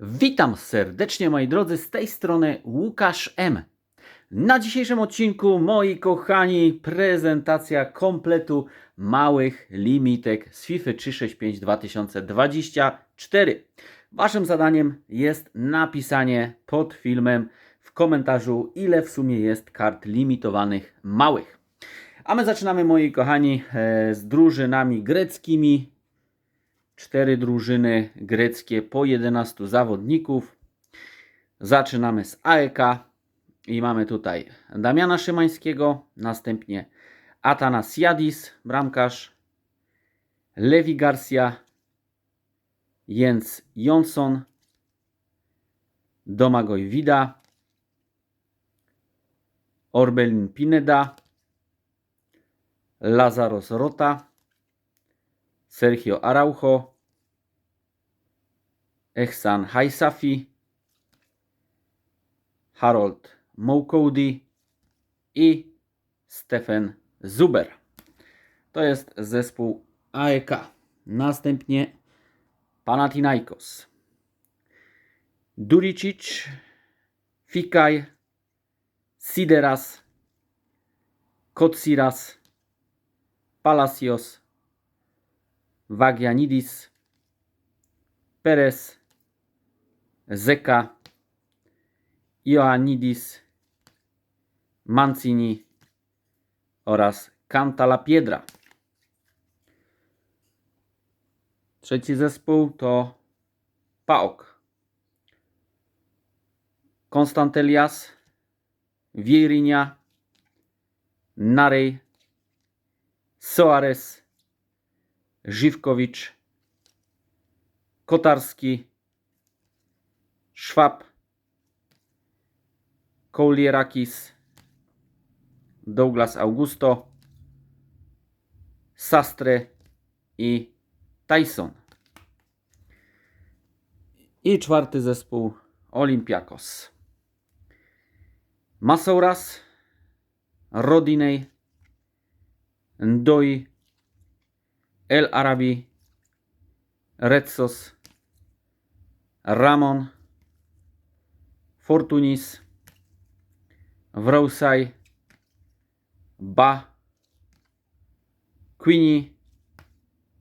Witam serdecznie moi drodzy, z tej strony Łukasz M. Na dzisiejszym odcinku, moi kochani, prezentacja kompletu małych limitek z FIFA 365 2024. Waszym zadaniem jest napisanie pod filmem w komentarzu, ile w sumie jest kart limitowanych małych. A my zaczynamy, moi kochani, e, z drużynami greckimi, cztery drużyny greckie po 11 zawodników. Zaczynamy z AEK i mamy tutaj Damiana Szymańskiego, następnie Atanasiadis, bramkarz, Levi Garcia, Jens Jonsson, Domagoj Vida, Orbelin Pineda, Lazaros Rota, Sergio Araujo, Ehsan Haisafi, Harold Moukody i Stefan Zuber. To jest zespół AEK. Następnie Panathinaikos. Duricic, Fikaj, Sideras, Kotsiras, Palacios, Vagianidis, Perez, Zeka, Ioannidis, Mancini oraz Cantalapiedra. Trzeci zespół to PAOK. Konstantelias, Vierinia, Narej, Soares, Żywkowicz, Kotarski, Szwab, Koulierakis, Douglas Augusto, Sastre i Tyson. I czwarty zespół Olympiakos. Masouras, Rodinei, Ndoi, El Arabi, Retsos, Ramon, Fortunis, Wrousaj, Ba, Queenie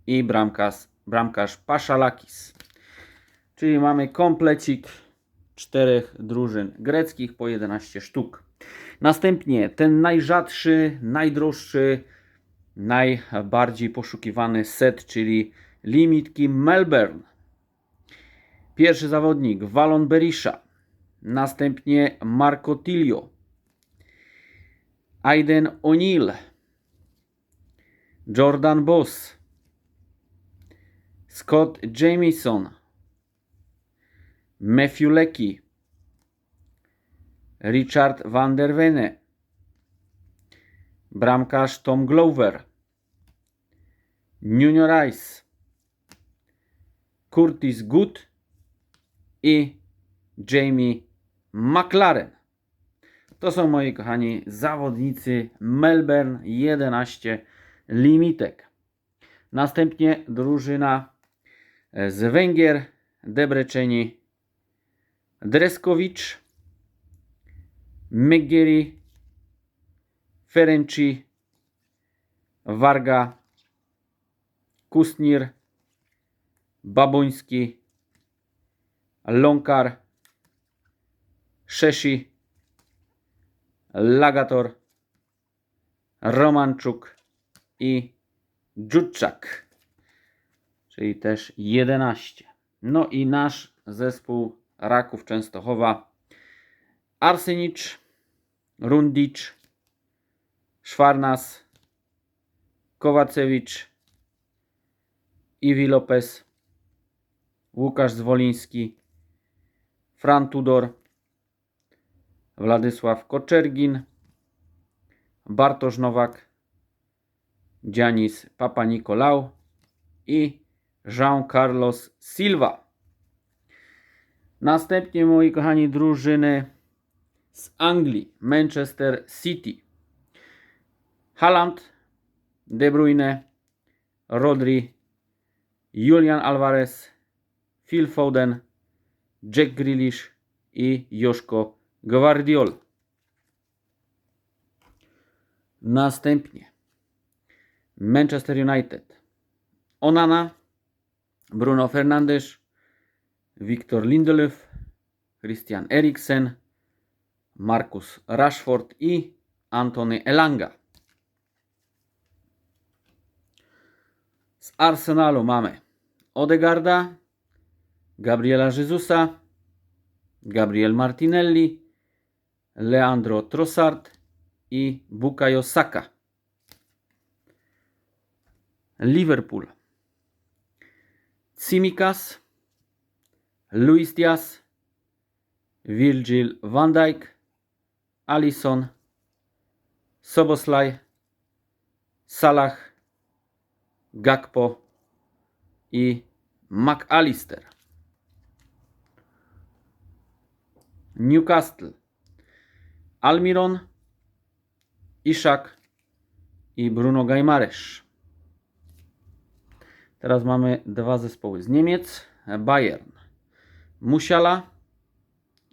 i bramkarz, bramkarz Paszalakis. Czyli mamy komplecik czterech drużyn greckich po 11 sztuk. Następnie ten najrzadszy, najdroższy, najbardziej poszukiwany set, czyli limitki Melbourne. Pierwszy zawodnik Valon Berisha, następnie Marco Tilio, Aiden O'Neill, Jordan Boss, Scott Jamieson, Matthew Leckie, Richard van der Vene, bramkarz Tom Glover, Nuno Rice, Curtis Good i Jamie McLaren. To są moi kochani zawodnicy Melbourne 11 limitek. Następnie drużyna z Węgier, Debreceni, Dreskowicz, Megieri, Ferenci, Warga, Kusnir, Baboński, Lonkar, Szeshi, Lagator, Romanczuk i Dżutczak, czyli też 11. No i nasz zespół Raków Częstochowa Arsenicz, Rundicz, Szwarnas, Kowacewicz, Iwi Lopez, Łukasz Zwoliński, Fran Tudor, Władysław Koczergin, Bartosz Nowak, Dzianis Papa Nicolau i Jean Carlos Silva. Następnie, moi kochani, drużyny z Anglii, Manchester City. Haaland, De Bruyne, Rodri, Julian Alvarez, Phil Foden, Jack Grealish i Joszko Gvardiol. Następnie Manchester United. Onana, Bruno Fernandes, Victor Lindelöf, Christian Eriksen, Marcus Rashford i Antony Elanga. Z Arsenalu mamy Odegarda, Gabriela Jezusa, Gabriel Martinelli, Leandro Trossard i Bukayo Saka. Liverpool. Tsimikas, Luis Diaz, Virgil van Dijk, Alisson, Soboslaj, Salah, Gakpo i McAllister. Newcastle. Almiron, Ishak i Bruno Gajmaresz. Teraz mamy dwa zespoły z Niemiec. Bayern. Musiala,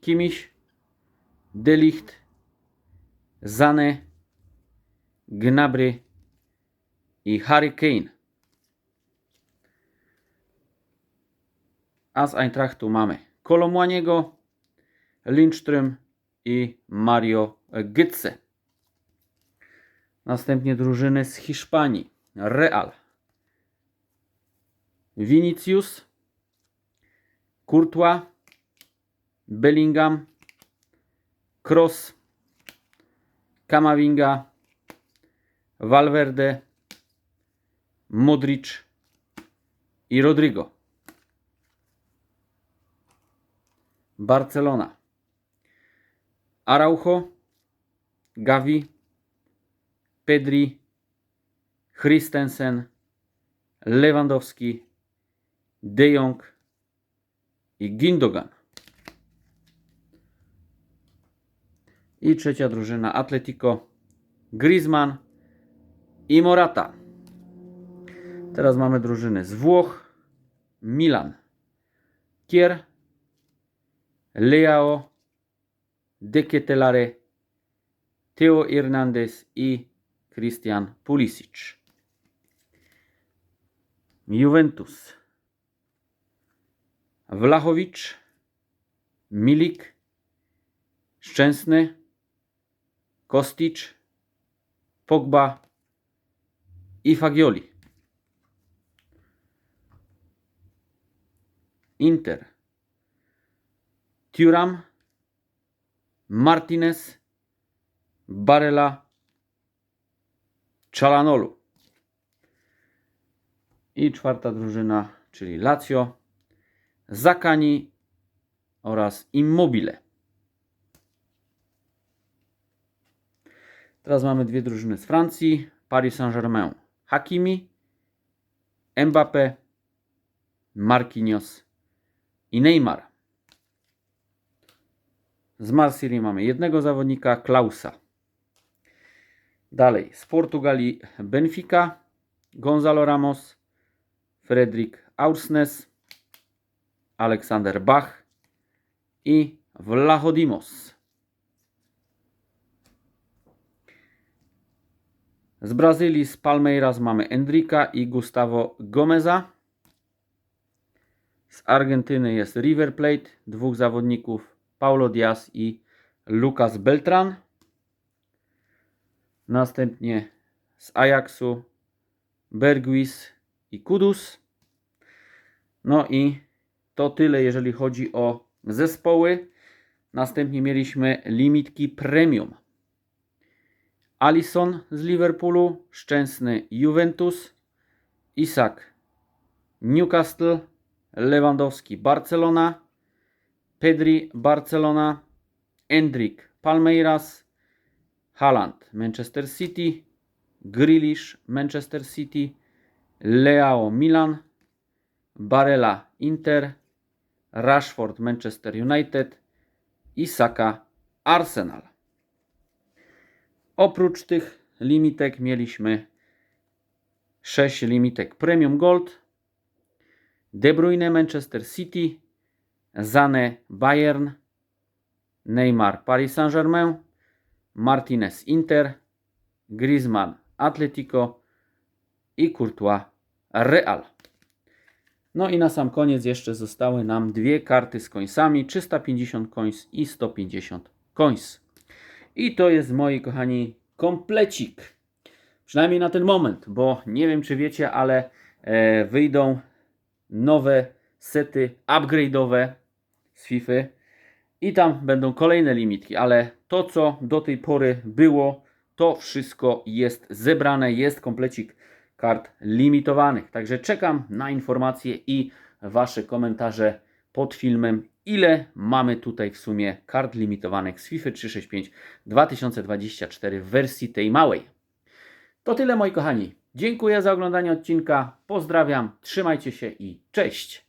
Kimmich, Delicht, Zane, Gnabry i Harry Kane. A z Eintrachtu mamy Kolomłaniego, Lindström i Mario Götze. Następnie drużyny z Hiszpanii. Real. Vinicius, Courtois, Bellingham, Kroos, Kamavinga, Valverde, Modric i Rodrigo. Barcelona. Araujo, Gavi, Pedri, Christensen, Lewandowski, De Jong i Gindogan. I trzecia drużyna Atletico, Griezmann i Morata. Teraz mamy drużyny z Włoch, Milan, Kier, Leao, De Ketelare, Theo Hernandez i Christian Pulisic. Juventus. Wlachowicz, Milik, Szczęsny, Kostic, Pogba i Fagioli. Inter. Thuram, Martinez, Barella, Czalanolu. I czwarta drużyna, czyli Lazio, Zakani oraz Immobile. Teraz mamy dwie drużyny z Francji. Paris Saint-Germain. Hakimi, Mbappé, Marquinhos i Neymar. Z Marsylii mamy jednego zawodnika, Klausa. Dalej, z Portugalii Benfica, Gonzalo Ramos, Fredrik Aursnes, Aleksander Bach i Vlachodimos. Z Brazylii, z Palmeiras mamy Endrika i Gustavo Gomeza. Z Argentyny jest River Plate, dwóch zawodników, Paulo Diaz i Lucas Beltran. Następnie z Ajaxu Bergwis i Kudus. No i to tyle, jeżeli chodzi o zespoły. Następnie mieliśmy limitki premium. Alisson z Liverpoolu, Szczęsny Juventus, Isak Newcastle, Lewandowski Barcelona, Pedri Barcelona, Endrick Palmeiras, Haaland Manchester City, Grealish Manchester City, Leao Milan, Barella Inter, Rashford Manchester United i Saka Arsenal. Oprócz tych limitek mieliśmy 6 limitek Premium Gold, De Bruyne Manchester City, Zane Bayern, Neymar Paris Saint-Germain, Martinez Inter, Griezmann Atletico i Courtois Real. No i na sam koniec jeszcze zostały nam dwie karty z końcami, 350 coins i 150 coins. I to jest, moi kochani, komplecik. Przynajmniej na ten moment, bo nie wiem czy wiecie, ale e, wyjdą nowe sety upgrade'owe z FIFA i tam będą kolejne limitki, ale to co do tej pory było, to wszystko jest zebrane, jest komplecik kart limitowanych. Także czekam na informacje i Wasze komentarze pod filmem, ile mamy tutaj w sumie kart limitowanych z FIFA 365 2024 w wersji tej małej. To tyle moi kochani. Dziękuję za oglądanie odcinka. Pozdrawiam, trzymajcie się i cześć.